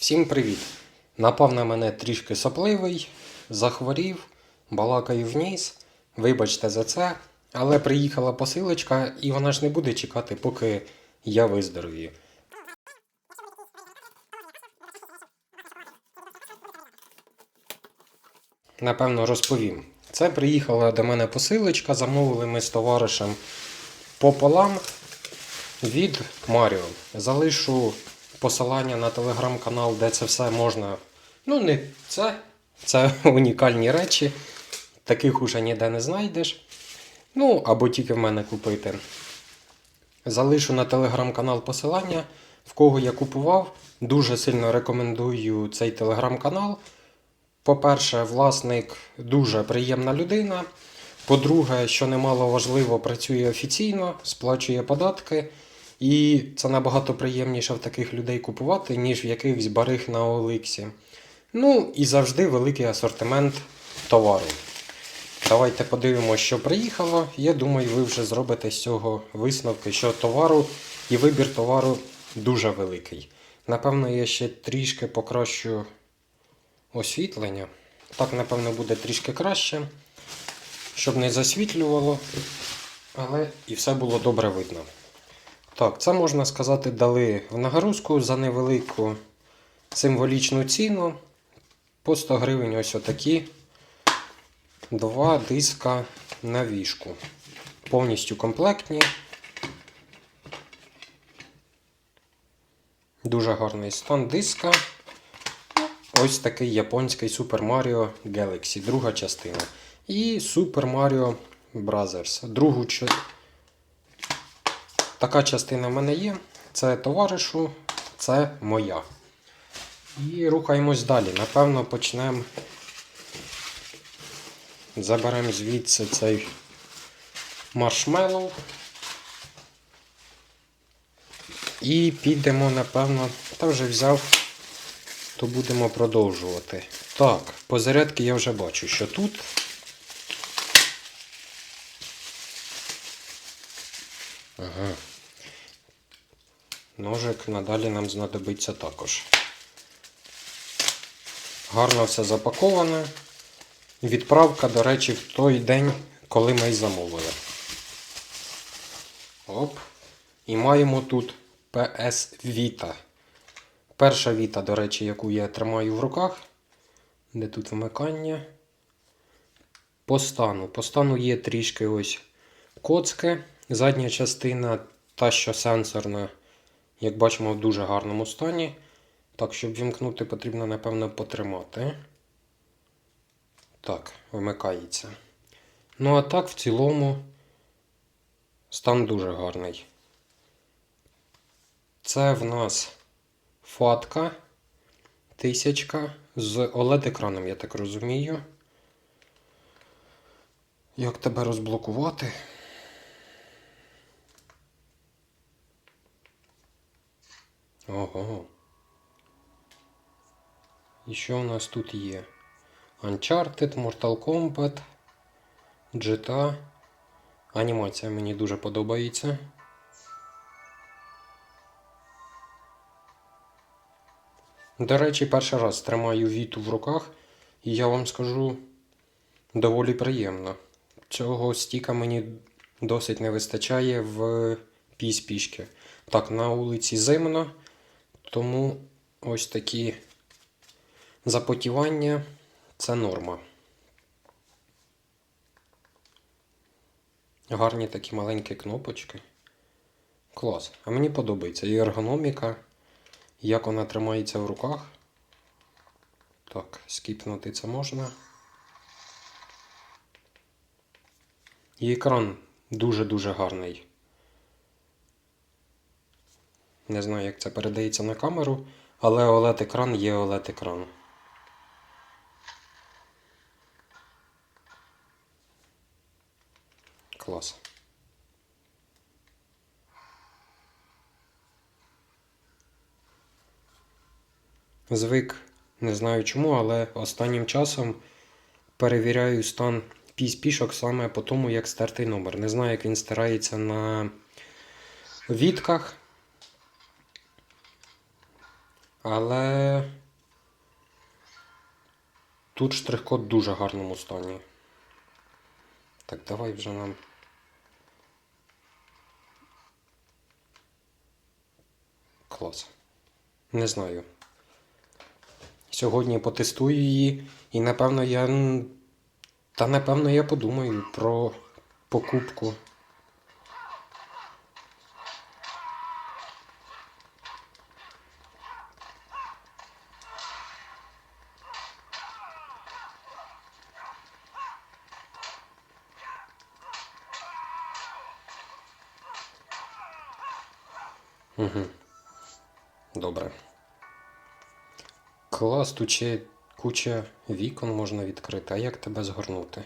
Всім привіт! Напав на мене трішки сопливий, захворів, балакаю вниз. Вибачте за це, але приїхала посилочка і вона ж не буде чекати, поки я виздоровію. Напевно, розповім. Це приїхала до мене посилочка, замовили ми з товаришем пополам від Маріо. Залишу посилання на телеграм-канал, де це все можна. Ну, не це. Це унікальні речі. Таких уже ніде не знайдеш. Ну, або тільки в мене купити. Залишу на телеграм-канал посилання, в кого я купував. Дуже сильно рекомендую цей телеграм-канал. По-перше, власник дуже приємна людина. По-друге, що немало важливо, працює офіційно, сплачує податки. І це набагато приємніше в таких людей купувати, ніж в якихось барих на Оликсі. Ну і завжди великий асортимент товару. Давайте подивимося, що приїхало. Я думаю, ви вже зробите з цього висновки, що товару і вибір товару дуже великий. Напевно, я ще трішки покращу освітлення. Так, напевно, буде трішки краще, щоб не засвітлювало, але і все було добре видно. Так, це можна сказати, дали в нагрузку за невелику символічну ціну. По 100 гривень ось отакі два диска на вішку. Повністю комплектні. Дуже гарний стан диска. Ось такий японський Super Mario Galaxy, друга частина. І Super Mario Bros. Другу ча- Така частина в мене є. Це товаришу, це моя. І рухаємось далі. Напевно, почнемо. Заберемо звідси цей маршмеллоу. І підемо, напевно, та вже взяв, то будемо продовжувати. Так, по зарядки я вже бачу, що тут. Ага. Ножик надалі нам знадобиться також. Гарно все запаковане. Відправка, до речі, в той день, коли ми й замовили. Оп. І маємо тут PS Vita. Перша Vita, до речі, яку я тримаю в руках. Де тут вмикання? По стану. По стану є трішки ось коцки. Задня частина, та що сенсорна, як бачимо, в дуже гарному стані. Так, щоб вімкнути, потрібно, напевно, потримати. Так, вмикається. Ну, а так, в цілому, стан дуже гарний. Це в нас фатка тисячка з OLED-екраном, я так розумію. Як тебе розблокувати? Ого. І що у нас тут є? Uncharted, Mortal Kombat, GTA. Анімація мені дуже подобається. До речі, перший раз тримаю віту в руках, і я вам скажу доволі приємно. Цього стіка мені досить не вистачає в піспішки. Так, на вулиці зимно, тому ось такі запотівання це норма. Гарні такі маленькі кнопочки. Клас. А мені подобається і ергономіка, як вона тримається в руках. Так, скіпнути це можна. І екран дуже-дуже гарний. Не знаю, як це передається на камеру, але OLED-екран є OLED-екран. Клас. Звик, не знаю чому, але останнім часом перевіряю стан піспішок саме по тому, як стертий номер. Не знаю, як він стирається на вітках. Але тут штрих-код в дуже гарному стані. Так, давай вже нам. Клас. Не знаю. Сьогодні потестую її, і напевно я. Та напевно я подумаю про покупку. Угу. Добре. Клас, тут ще куча вікон можна відкрити. А як тебе згорнути?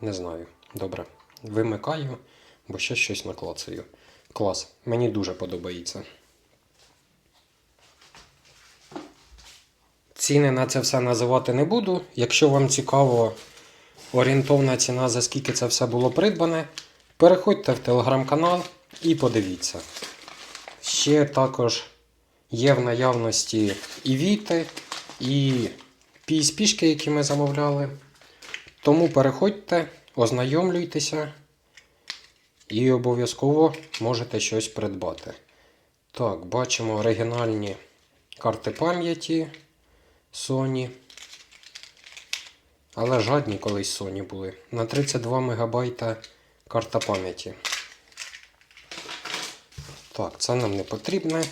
Не знаю. Добре. Вимикаю, бо ще щось наклацаю. Клас. Мені дуже подобається. Ціни на це все називати не буду. Якщо вам цікаво орієнтовна ціна, за скільки це все було придбане, переходьте в телеграм-канал і подивіться. Ще також є в наявності і віти, і PSP-шки, які ми замовляли. Тому переходьте, ознайомлюйтеся і обов'язково можете щось придбати. Так, бачимо оригінальні карти пам'яті Sony. Але жадні колись Sony були. На 32 МБ карта пам'яті. Так, це нам не потрібне.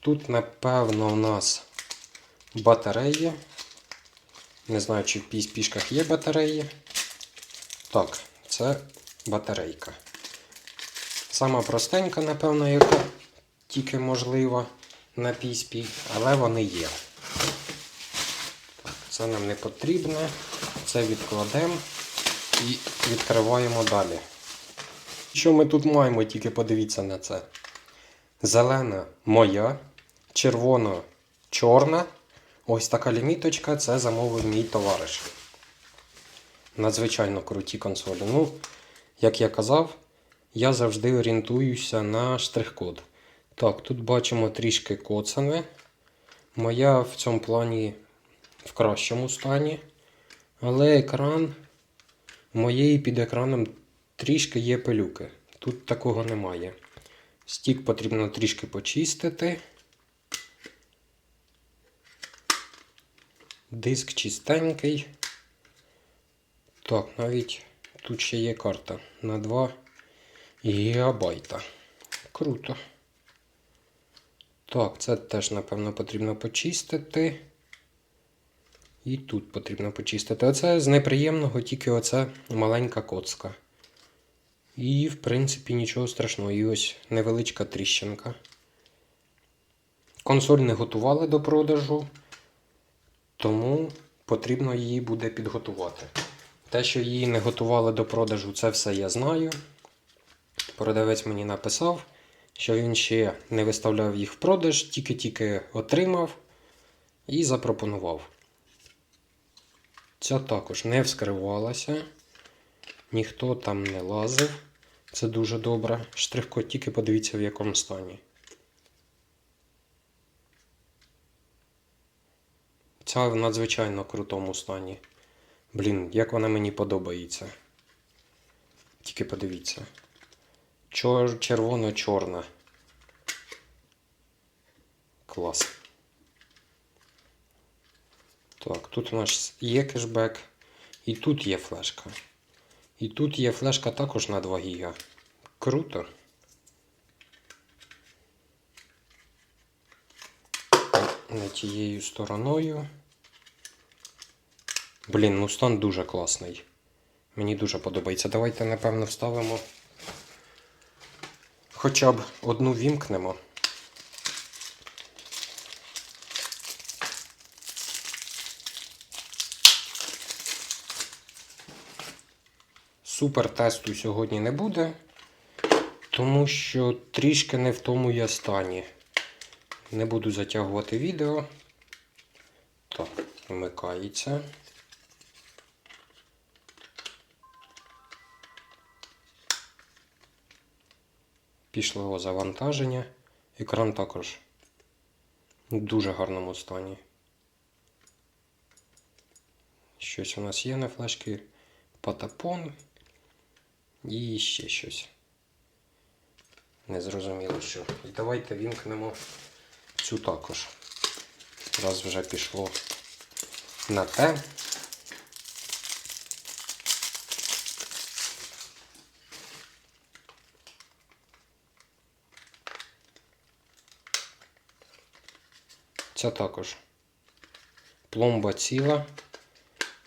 Тут, напевно, у нас батареї. Не знаю, чи в PSP-шках є батареї. Так, це батарейка. Сама простенька, напевно, яка тільки можлива на PSP, але вони є. Це нам не потрібне. Це відкладемо і відкриваємо далі. Що ми тут маємо, тільки подивіться на це. Зелена моя, червона чорна. Ось така ліміточка, це замовив мій товариш. Надзвичайно круті консолі. Ну, як я казав, я завжди орієнтуюся на штрих-код. Так, тут бачимо трішки коцане. Моя в цьому плані в кращому стані. Але екран моєї під екраном трішки є пилюки. Тут такого немає. Стік потрібно трішки почистити. Диск чистенький. Так, навіть тут ще є карта на 2 гігабайта. Круто. Так, це теж, напевно, потрібно почистити. І тут потрібно почистити. Оце з неприємного тільки оце маленька коцка. І, в принципі, нічого страшного. І ось невеличка тріщинка. Консоль не готували до продажу, тому потрібно її буде підготувати. Те, що її не готували до продажу, це все я знаю. Продавець мені написав, що він ще не виставляв їх в продаж, тільки-тільки отримав і запропонував. Ця також не вскривалася, ніхто там не лазив. Це дуже добре. Штрих-код тільки подивіться в якому стані. Ця в надзвичайно крутому стані. Блін, як вона мені подобається. Тільки подивіться. Чор... Червоно-чорна. Клас. Так, тут у нас є кешбек. І тут є флешка. І тут є флешка також на 2 гіга. Круто. Не тією стороною. Блін, ну стан дуже класний. Мені дуже подобається. Давайте, напевно, вставимо. Хоча б одну вімкнемо. Супер тесту сьогодні не буде, тому що трішки не в тому я стані. Не буду затягувати відео. Так, вмикається. Пішло завантаження. Екран також в дуже гарному стані. Щось у нас є на флешці. Патапон і ще щось. Незрозуміло що. І давайте вімкнемо цю також. Раз вже пішло на те. Ця також пломба ціла,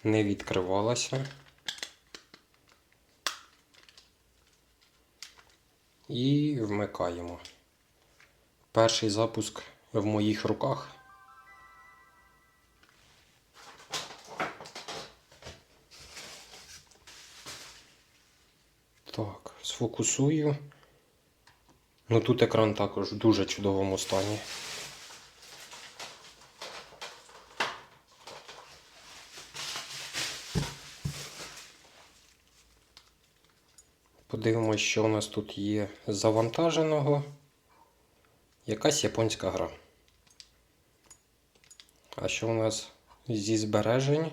не відкривалася. І вмикаємо. Перший запуск в моїх руках. Так, сфокусую. Ну тут екран також в дуже чудовому стані. Подивимось, що у нас тут є завантаженого. Якась японська гра. А що у нас зі збережень?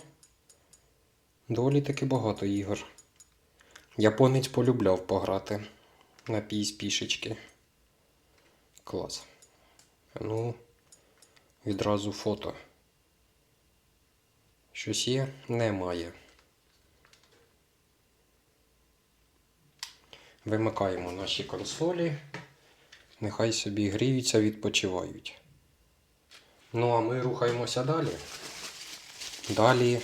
Доволі таки багато ігор. Японець полюбляв пограти на PSP-шечки. Клас. Ну, відразу фото. Щось є? Немає. Вимикаємо наші консолі. Нехай собі гріються, відпочивають. Ну, а ми рухаємося далі. Далі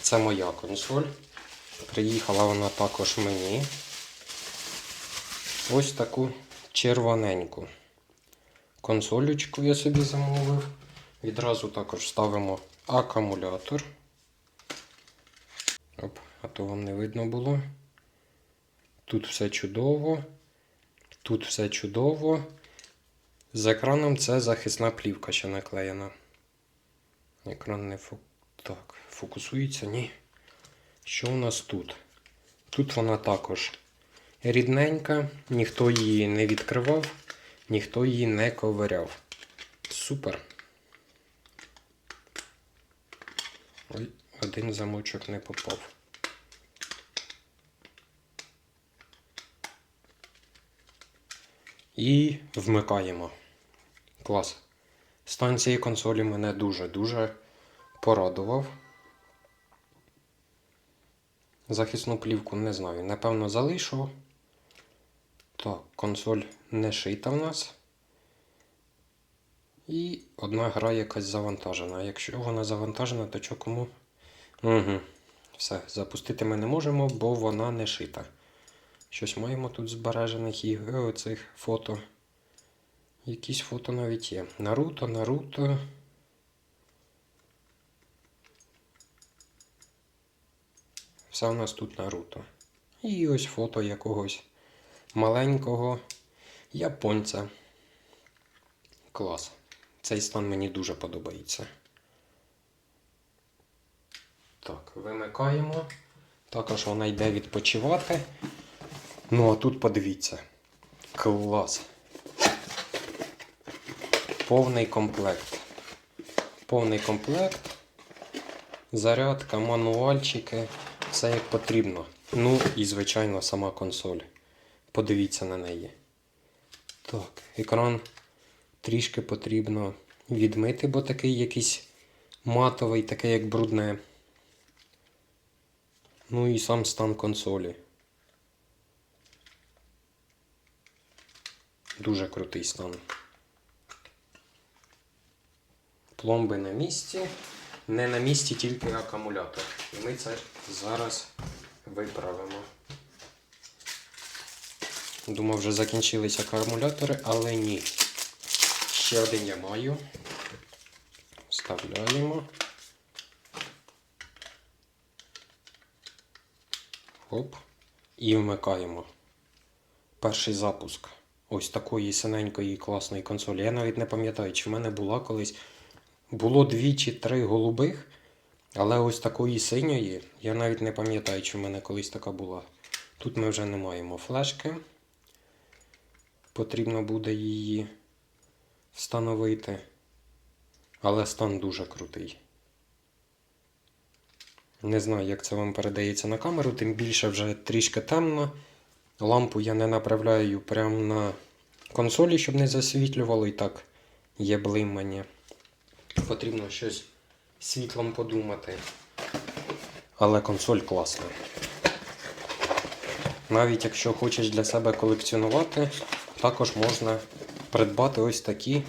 це моя консоль. Приїхала вона також мені. Ось таку червоненьку. Консолючку я собі замовив. Відразу також ставимо акумулятор. Оп, а то вам не видно було. Тут все чудово. Тут все чудово. З екраном це захисна плівка ще наклеєна. Екран не фу... так, фокусується, ні. Що у нас тут? Тут вона також рідненька, ніхто її не відкривав, ніхто її не ковиряв. Супер. Ой, один замочок не попав. І вмикаємо. Клас. Стан цієї консолі мене дуже-дуже порадував. Захисну плівку не знаю. Напевно, залишу. Так, консоль не шита в нас. І одна гра якась завантажена. Якщо вона завантажена, то чого кому? Угу. Все, запустити ми не можемо, бо вона не шита. Щось маємо тут збережених ігор, оцих фото. Якісь фото навіть є. Наруто, Наруто. Все у нас тут Наруто. І ось фото якогось маленького японця. Клас. Цей стан мені дуже подобається. Так, вимикаємо. Також вона йде відпочивати. Ну, а тут подивіться. Клас. Повний комплект. Повний комплект. Зарядка, мануальчики. Все як потрібно. Ну і, звичайно, сама консоль. Подивіться на неї. Так, екран трішки потрібно відмити, бо такий якийсь матовий, такий як брудне. Ну і сам стан консолі. Дуже крутий стан. Пломби на місці. Не на місці тільки акумулятор. І ми це зараз виправимо. Думав, вже закінчились акумулятори, але ні. Ще один я маю. Вставляємо. Оп. І вмикаємо. Перший запуск ось такої синенької класної консолі. Я навіть не пам'ятаю, чи в мене була колись. Було дві чи три голубих, але ось такої синьої, я навіть не пам'ятаю, чи в мене колись така була. Тут ми вже не маємо флешки. потрібно буде її встановити. Але стан дуже крутий. Не знаю, як це вам передається на камеру, тим більше вже трішки темно. Лампу я не направляю прямо на консолі, щоб не засвітлювало, і так є блимання. Потрібно щось світлом подумати. Але консоль класна. Навіть якщо хочеш для себе колекціонувати, також можна придбати ось такі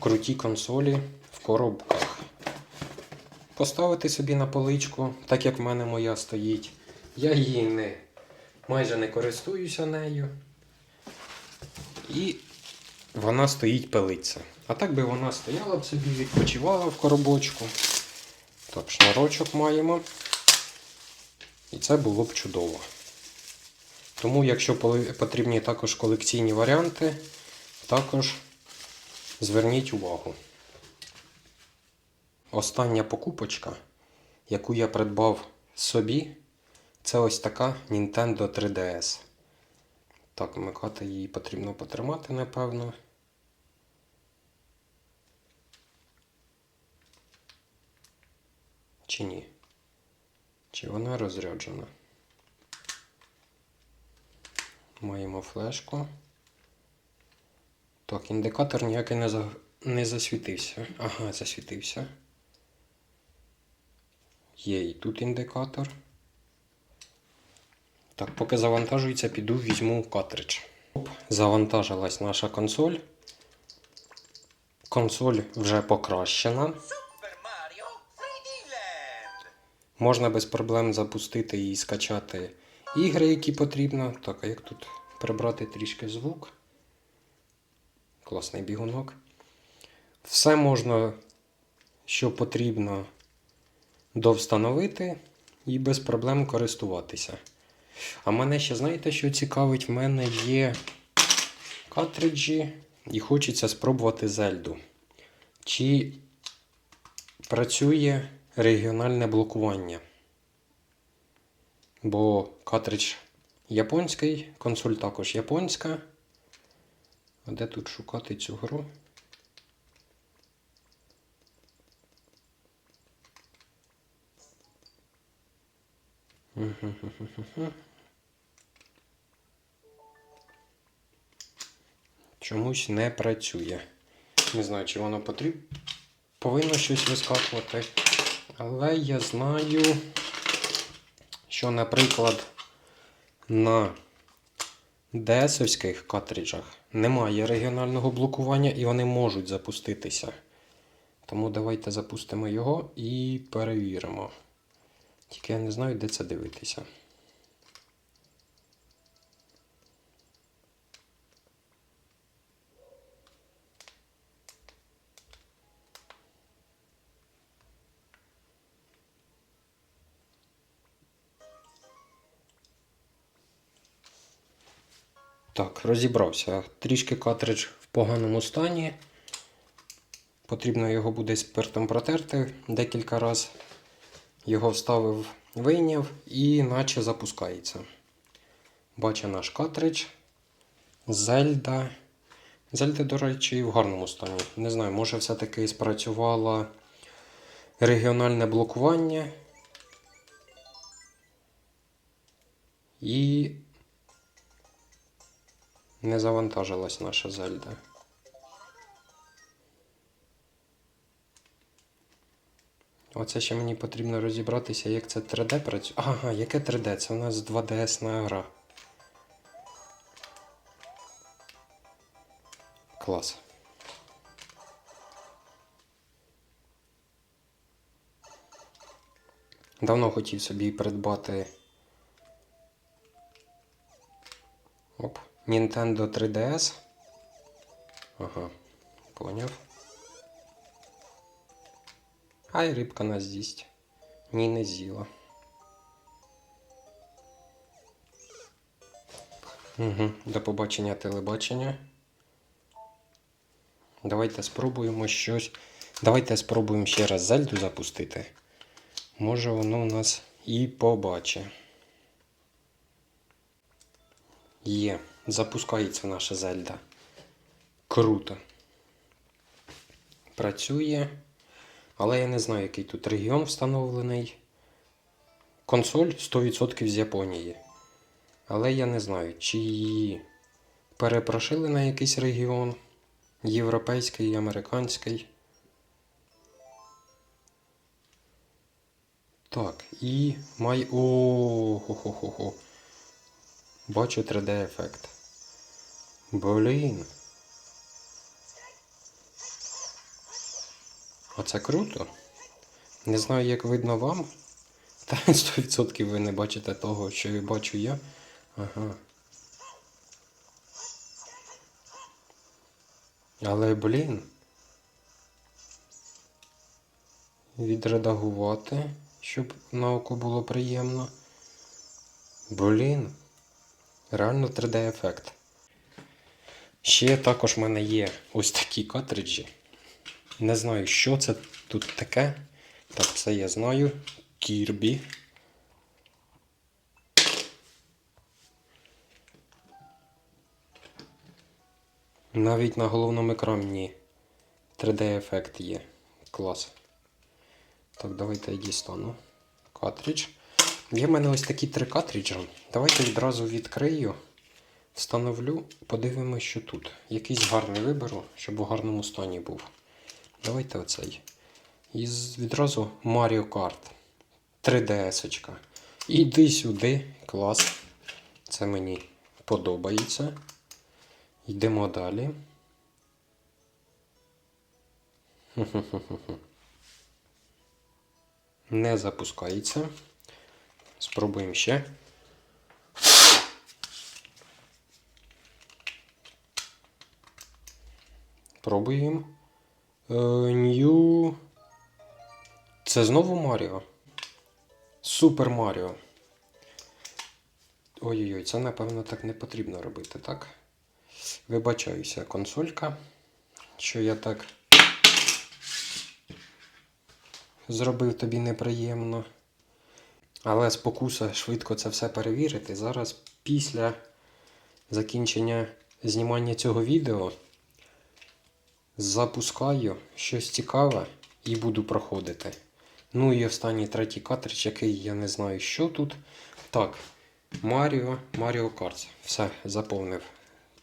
круті консолі в коробках. Поставити собі на поличку, так як в мене моя стоїть. Я її не, майже не користуюся нею. І вона стоїть пилиться. А так би вона стояла б собі, відпочивала в коробочку. Так, шнурочок маємо. І це було б чудово. Тому, якщо потрібні також колекційні варіанти, також зверніть увагу. Остання покупочка, яку я придбав собі, це ось така Nintendo 3DS. Так, вмикати її потрібно потримати, напевно. Чи ні? Чи вона розряджена? Маємо флешку. Так, індикатор ніякий не, за... не засвітився. Ага, засвітився. Є і тут індикатор. Так, поки завантажується, піду візьму картридж. Оп, Завантажилась наша консоль. Консоль вже покращена. Super Mario 3D Land! Можна без проблем запустити і скачати ігри, які потрібно. Так, а як тут прибрати трішки звук? Класний бігунок. Все можна, що потрібно, довстановити і без проблем користуватися. А мене ще знаєте, що цікавить? В мене є картриджі і хочеться спробувати Зельду. Чи працює регіональне блокування? Бо картридж японський, консоль також японська. А де тут шукати цю гру? Чомусь не працює. Не знаю, чи воно потрібно. Повинно щось вискакувати. Але я знаю, що, наприклад, на DS-овських картриджах немає регіонального блокування і вони можуть запуститися. Тому давайте запустимо його і перевіримо. Тільки я не знаю, де це дивитися. Так, розібрався. Трішки картридж в поганому стані. Потрібно його буде спиртом протерти декілька разів. Його вставив, вийняв і наче запускається. Бачу наш картридж. Зельда. Зельда, до речі, в гарному стані. Не знаю, може все-таки спрацювало регіональне блокування. І не завантажилась наша Зельда. Оце ще мені потрібно розібратися, як це 3D працює. Ага, яке 3D? Це у нас 2DS гра. Клас. Давно хотів собі придбати. Оп. Nintendo 3DS. Ага, поняв. Ай, рибка нас з'їсть. Ні, не з'їла. Угу. До побачення телебачення. Давайте спробуємо щось. Давайте спробуємо ще раз Зельду запустити. Може воно у нас і побачить. Є, запускається наша Зельда. Круто. Працює. Але я не знаю, який тут регіон встановлений. Консоль 100% з Японії. Але я не знаю, чи її перепрошили на якийсь регіон. Європейський, американський. Так, і май. О, хо хо хо хо Бачу 3D ефект. Блін. Оце круто. Не знаю, як видно вам. Та 100% ви не бачите того, що я бачу я. Ага. Але, блін. Відредагувати, щоб на око було приємно. Блін. Реально 3D-ефект. Ще також в мене є ось такі картриджі. Не знаю, що це тут таке. Так, це я знаю. Кірбі. Навіть на головному екрані 3D-ефект є. Клас. Так, давайте я дістану картридж. Є в мене ось такі три картриджі. Давайте відразу відкрию, встановлю, подивимося, що тут. Якийсь гарний виберу, щоб у гарному стані був. Давайте оцей. І відразу Mario Kart. 3DS. Іди сюди. Клас. Це мені подобається. Йдемо далі. Не запускається. Спробуємо ще. Пробуємо. Е, New. Це знову Маріо. Супер Маріо. Ой-ой-ой, це напевно так не потрібно робити, так? Вибачаюся, консолька, що я так зробив тобі неприємно. Але спокуса швидко це все перевірити. Зараз після закінчення знімання цього відео запускаю щось цікаве і буду проходити. Ну і останній третій картридж, який я не знаю, що тут. Так, Маріо, Маріо Карт. Все, заповнив.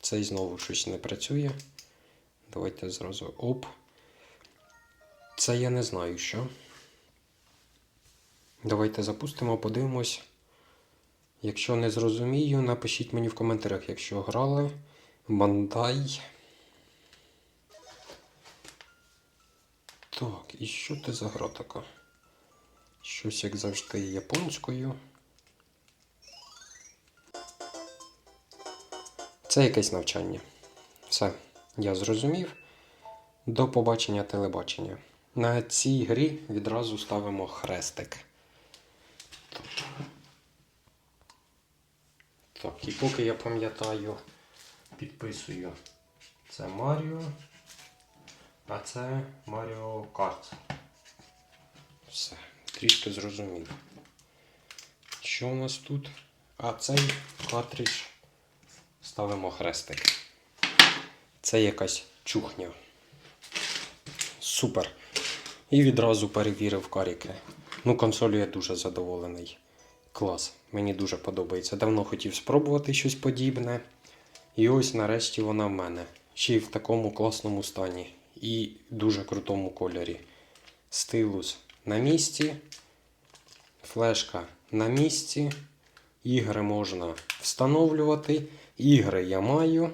Цей знову щось не працює. Давайте зразу оп. Це я не знаю що. Давайте запустимо, подивимось. Якщо не зрозумію, напишіть мені в коментарях, якщо грали. Бандай. Так, і що це за гра така? Щось, як завжди, японською. Це якесь навчання. Все, я зрозумів. До побачення телебачення. На цій грі відразу ставимо хрестик. Так, і поки я пам'ятаю, підписую. Це Маріо, а це Маріо Карт. Все, трішки зрозумів. Що у нас тут? А цей картридж ставимо хрестик. Це якась чухня. Супер. І відразу перевірив каріки. Ну, консолю я дуже задоволений. Клас. Мені дуже подобається. Давно хотів спробувати щось подібне. І ось нарешті вона в мене. Ще й в такому класному стані. І дуже крутому кольорі. Стилус на місці. Флешка на місці. Ігри можна встановлювати. Ігри я маю,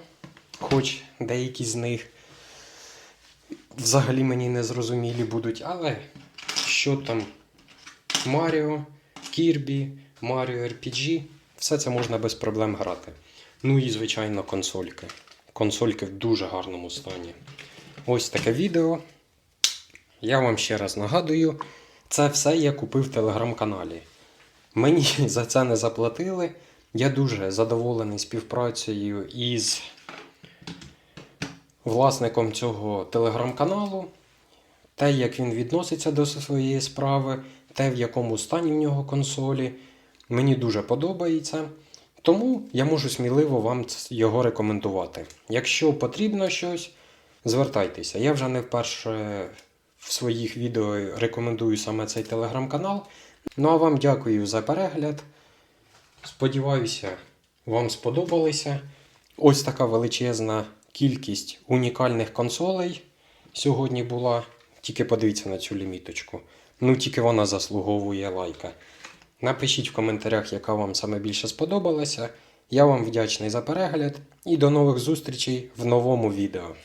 хоч деякі з них взагалі мені не зрозумілі будуть, але що там Маріо, Кірбі, Маріо RPG, все це можна без проблем грати. Ну і, звичайно, консольки. Консольки в дуже гарному стані. Ось таке відео. Я вам ще раз нагадую, це все я купив в телеграм-каналі. Мені за це не заплатили. Я дуже задоволений співпрацею із власником цього телеграм-каналу. Те, як він відноситься до своєї справи, те, в якому стані в нього консолі. Мені дуже подобається. Тому я можу сміливо вам його рекомендувати. Якщо потрібно щось, звертайтеся. Я вже не вперше в своїх відео рекомендую саме цей телеграм-канал. Ну а вам дякую за перегляд. Сподіваюся, вам сподобалося. Ось така величезна кількість унікальних консолей сьогодні була. Тільки подивіться на цю ліміточку. Ну, тільки вона заслуговує лайка. Напишіть в коментарях, яка вам саме більше сподобалася. Я вам вдячний за перегляд і до нових зустрічей в новому відео.